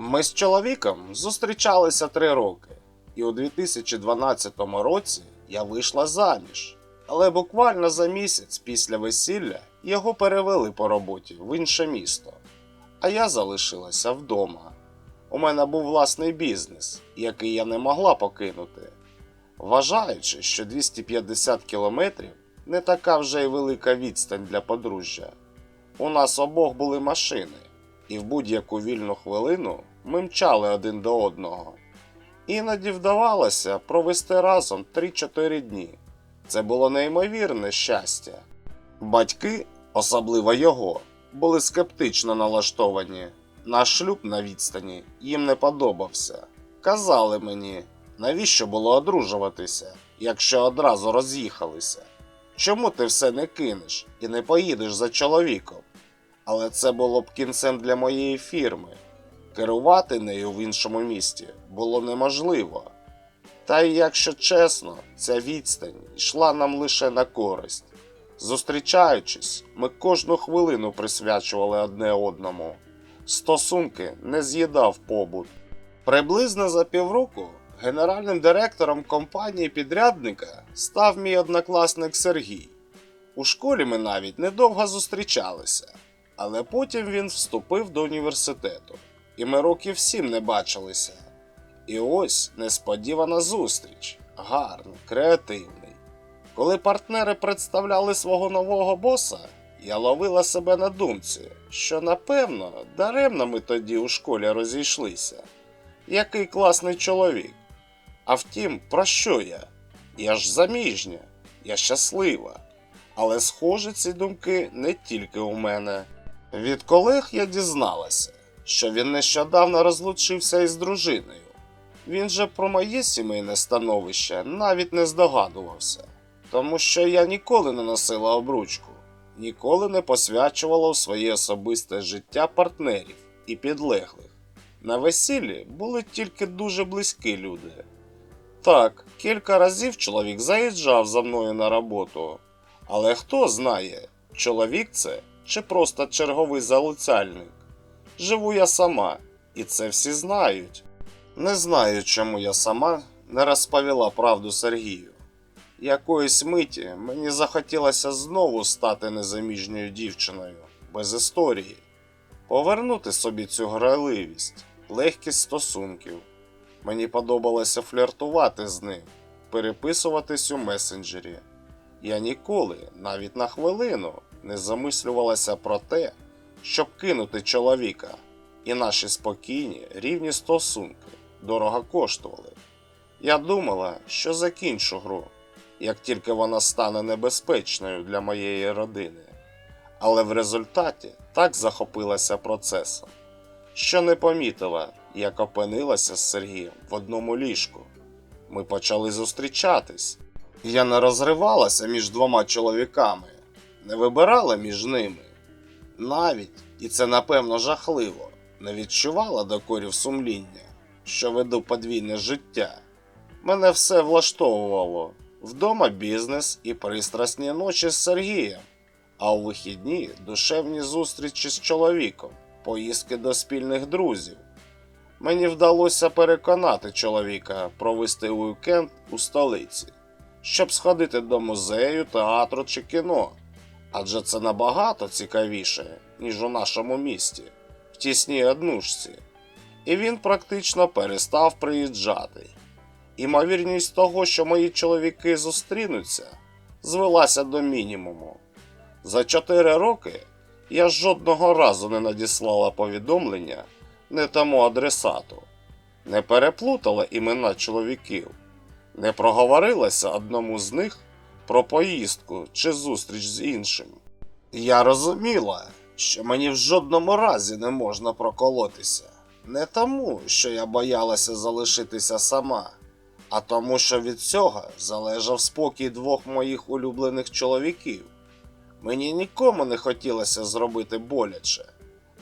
Ми з чоловіком зустрічалися три роки, і у 2012 році я вийшла заміж. Але буквально за місяць після весілля його перевели по роботі в інше місто, а я залишилася вдома. У мене був власний бізнес, який я не могла покинути. Вважаючи, що 250 кілометрів не така вже й велика відстань для подружжя. У нас обох були машини, і в будь-яку вільну хвилину ми мчали один до одного. Іноді вдавалося провести разом 3-4 дні. Це було неймовірне щастя. Батьки, особливо його, були скептично налаштовані. Наш шлюб на відстані їм не подобався. Казали мені, навіщо було одружуватися, якщо одразу роз'їхалися. Чому ти все не кинеш і не поїдеш за чоловіком? Але це було б кінцем для моєї фірми. Керувати нею в іншому місті було неможливо. Та й якщо чесно, ця відстань йшла нам лише на користь. Зустрічаючись, ми кожну хвилину присвячували одне одному. Стосунки не з'їдав побут. Приблизно за півроку генеральним директором компанії підрядника став мій однокласник Сергій. У школі ми навіть недовго зустрічалися, але потім він вступив до університету, і ми років сім не бачилися. І ось несподівана зустріч, гарний, креативний. Коли партнери представляли свого нового боса, я ловила себе на думці, що напевно даремно ми тоді у школі розійшлися. Який класний чоловік. А втім, про що я? Я ж заміжня, я щаслива. Але схоже, ці думки не тільки у мене. Від колег я дізналася, що він нещодавно розлучився із дружиною. Він же про моє сімейне становище навіть не здогадувався, тому що я ніколи не носила обручку, ніколи не посвячувала у своє особисте життя партнерів і підлеглих. На весіллі були тільки дуже близькі люди. Так, кілька разів чоловік заїжджав за мною на роботу, але хто знає, чоловік це чи просто черговий залицяльник. Живу я сама, і це всі знають. Не знаю, чому я сама не розповіла правду Сергію. Якоїсь миті мені захотілося знову стати незаміжньою дівчиною, без історії, повернути собі цю грайливість, легкість стосунків. Мені подобалося фліртувати з ним, переписуватись у месенджері. Я ніколи, навіть на хвилину, не замислювалася про те, щоб кинути чоловіка, і наші спокійні, рівні стосунки дорого коштували. Я думала, що закінчу гру, як тільки вона стане небезпечною для моєї родини. Але в результаті так захопилася процесом, що не помітила, як опинилася з Сергієм в одному ліжку. Ми почали зустрічатись. Я не розривалася між двома чоловіками, не вибирала між ними. Навіть, і це напевно жахливо, не відчувала докорів сумління, що веду подвійне життя. Мене все влаштовувало вдома бізнес і пристрасні ночі з Сергієм, а у вихідні душевні зустрічі з чоловіком, поїздки до спільних друзів. Мені вдалося переконати чоловіка провести уікенд у столиці, щоб сходити до музею, театру чи кіно. Адже це набагато цікавіше, ніж у нашому місті, в тісній однушці. І він практично перестав приїжджати. Імовірність того, що мої чоловіки зустрінуться, звелася до мінімуму. За чотири роки я жодного разу не надіслала повідомлення не тому адресату, не переплутала імена чоловіків, не проговорилася одному з них про поїздку чи зустріч з іншим. Я розуміла, що мені в жодному разі не можна проколотися. Не тому, що я боялася залишитися сама, а тому, що від цього залежав спокій двох моїх улюблених чоловіків. Мені нікому не хотілося зробити боляче,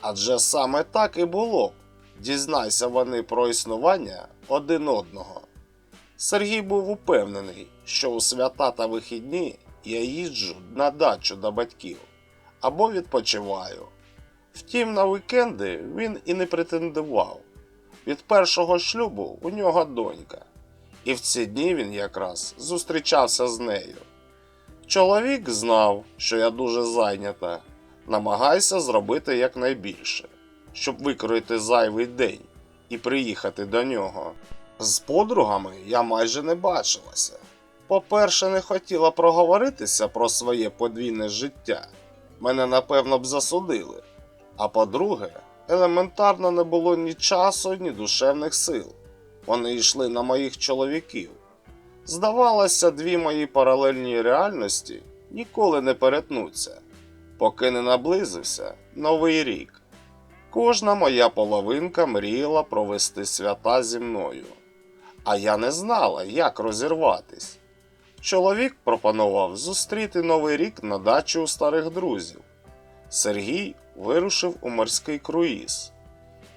адже саме так і було. Дізнайся вони про існування один одного. Сергій був упевнений, що у свята та вихідні я їжджу на дачу до батьків або відпочиваю. Втім, на вікенди він і не претендував, від першого шлюбу у нього донька, і в ці дні він якраз зустрічався з нею. Чоловік знав, що я дуже зайнята, намагайся зробити якнайбільше, щоб викроїти зайвий день і приїхати до нього. З подругами я майже не бачилася. По-перше, не хотіла проговоритися про своє подвійне життя. Мене напевно б засудили. А по-друге, елементарно не було ні часу, ні душевних сил. Вони йшли на моїх чоловіків. Здавалося, дві мої паралельні реальності ніколи не перетнуться, поки не наблизився новий рік. Кожна моя половинка мріяла провести свята зі мною, а я не знала, як розірватись. Чоловік пропонував зустріти новий рік на дачі у старих друзів. Сергій вирушив у морський круїз,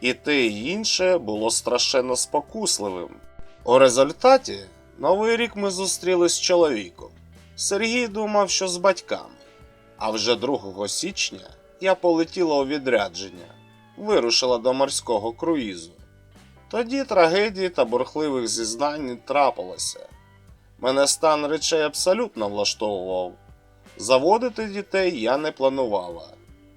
і те й інше було страшенно спокусливим. У результаті новий рік ми зустріли з чоловіком. Сергій думав, що з батьками. А вже 2 січня я полетіла у відрядження, вирушила до морського круїзу. Тоді трагедії та бурхливих зізнань не трапилося. Мене стан речей абсолютно влаштовував. Заводити дітей я не планувала.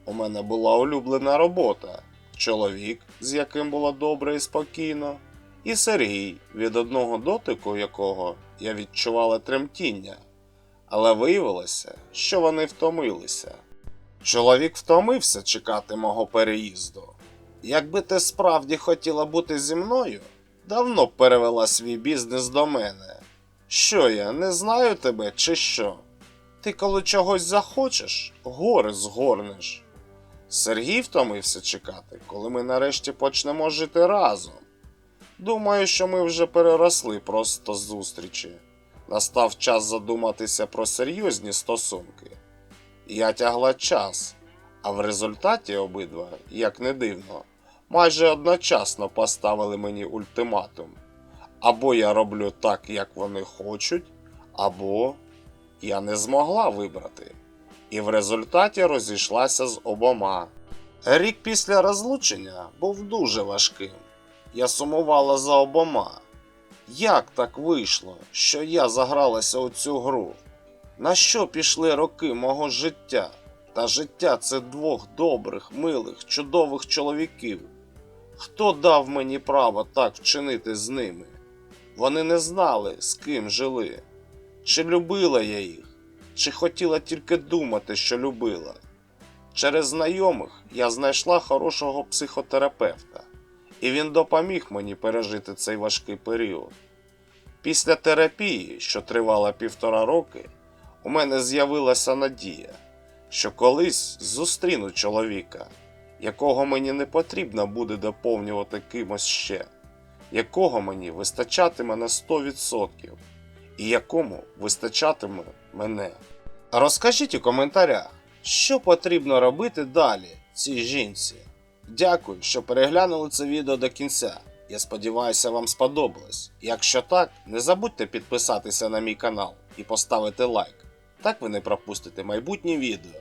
У мене була улюблена робота, чоловік, з яким було добре і спокійно, і Сергій, від одного дотику якого я відчувала тремтіння. Але виявилося, що вони втомилися. Чоловік втомився чекати мого переїзду. Якби ти справді хотіла бути зі мною, давно б перевела свій бізнес до мене. Що я, не знаю тебе чи що? Ти коли чогось захочеш, гори згорнеш. Сергій втомився чекати, коли ми нарешті почнемо жити разом. Думаю, що ми вже переросли просто зустрічі. Настав час задуматися про серйозні стосунки. Я тягла час, а в результаті обидва, як не дивно, майже одночасно поставили мені ультиматум. Або я роблю так, як вони хочуть, або я не змогла вибрати. І в результаті розійшлася з обома. Рік після розлучення був дуже важким. Я сумувала за обома. Як так вийшло, що я загралася у цю гру? На що пішли роки мого життя? Та життя це двох добрих, милих, чудових чоловіків. Хто дав мені право так вчинити з ними? Вони не знали, з ким жили. Чи любила я їх, чи хотіла тільки думати, що любила. Через знайомих я знайшла хорошого психотерапевта, і він допоміг мені пережити цей важкий період. Після терапії, що тривала півтора роки, у мене з'явилася надія, що колись зустріну чоловіка, якого мені не потрібно буде доповнювати кимось ще, якого мені вистачатиме на 100% і якому вистачатиме мене. Розкажіть у коментарях, що потрібно робити далі цій жінці. Дякую, що переглянули це відео до кінця. Я сподіваюся, вам сподобалось. Якщо так, не забудьте підписатися на мій канал і поставити лайк. Так ви не пропустите майбутні відео.